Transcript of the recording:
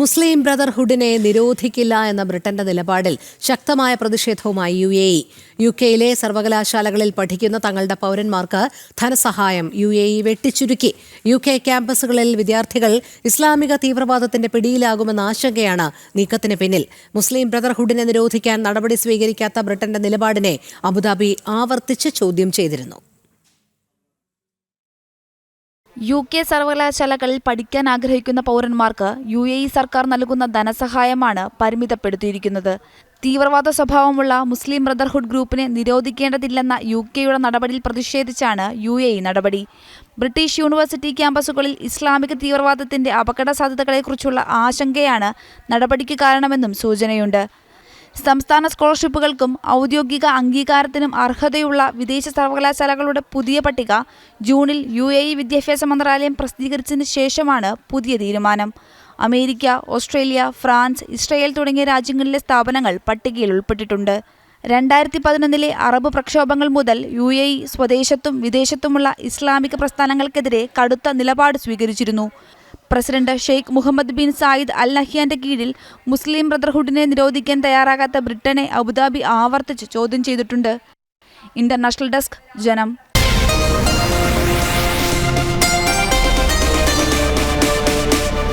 മുസ്ലിം ബ്രദർഹുഡിനെ നിരോധിക്കില്ല എന്ന ബ്രിട്ടന്റെ നിലപാടിൽ ശക്തമായ പ്രതിഷേധവുമായി യു എ ഇ. യു കെയിലെ സർവകലാശാലകളിൽ പഠിക്കുന്ന തങ്ങളുടെ പൗരന്മാർക്ക് ധനസഹായം യു എ ഇ വെട്ടിച്ചുരുക്കി. യു കെ ക്യാമ്പസുകളിൽ വിദ്യാർത്ഥികൾ ഇസ്ലാമിക തീവ്രവാദത്തിന്റെ പിടിയിലാകുമെന്ന ആശങ്കയാണ് നീക്കത്തിന് പിന്നിൽ. മുസ്ലിം ബ്രദർഹുഡിനെ നിരോധിക്കാൻ നടപടി സ്വീകരിക്കാത്ത ബ്രിട്ടന്റെ നിലപാടിനെ അബുദാബി ആവർത്തിച്ച് ചോദ്യം ചെയ്തിരുന്നു. യു കെ സർവകലാശാലകളിൽ പഠിക്കാൻ ആഗ്രഹിക്കുന്ന പൗരന്മാർക്ക് യു എ ഇ സർക്കാർ നൽകുന്ന ധനസഹായമാണ് പരിമിതപ്പെടുത്തിയിരിക്കുന്നത്. തീവ്രവാദ സ്വഭാവമുള്ള മുസ്ലിം ബ്രദർഹുഡ് ഗ്രൂപ്പിനെ നിരോധിക്കേണ്ടതില്ലെന്ന യു കെയുടെ നടപടിയിൽ പ്രതിഷേധിച്ചാണ് യു എ ഇ നടപടി. ബ്രിട്ടീഷ് യൂണിവേഴ്സിറ്റി ക്യാമ്പസുകളിൽ ഇസ്ലാമിക തീവ്രവാദത്തിന്റെ അപകട സാധ്യതകളെക്കുറിച്ചുള്ള ആശങ്കയാണ് നടപടിക്ക് കാരണമെന്നും സൂചനയുണ്ട്. സംസ്ഥാന സ്കോളർഷിപ്പുകൾക്കും ഔദ്യോഗിക അംഗീകാരത്തിനും അർഹതയുള്ള വിദേശ സർവകലാശാലകളുടെ പുതിയ പട്ടിക ജൂണിൽ യു എ ഇ വിദ്യാഭ്യാസ മന്ത്രാലയം പ്രസിദ്ധീകരിച്ചതിന് ശേഷമാണ് പുതിയ തീരുമാനം. അമേരിക്ക ഓസ്ട്രേലിയ ഫ്രാൻസ് ഇസ്രയേൽ തുടങ്ങിയ രാജ്യങ്ങളിലെ സ്ഥാപനങ്ങൾ പട്ടികയിൽ ഉൾപ്പെട്ടിട്ടുണ്ട്. രണ്ടായിരത്തി പതിനൊന്നിലെ അറബ് പ്രക്ഷോഭങ്ങൾ മുതൽ യു എ ഇ സ്വദേശത്തും വിദേശത്തുമുള്ള ഇസ്ലാമിക പ്രസ്ഥാനങ്ങൾക്കെതിരെ കടുത്ത നിലപാട് സ്വീകരിച്ചിരുന്നു. President Sheikh Mohamed bin Zayed Al നഹ്യാന്റെ കീഴിൽ മുസ്ലിം ബ്രദർഹുഡിനെ നിരോധിക്കാൻ തയ്യാറാകാത്ത ബ്രിട്ടനെ അബുദാബി ആവർത്തിച്ച് ചോദ്യം ചെയ്തിട്ടുണ്ട്. ഇന്റർനാഷണൽ ഡെസ്ക് ജനം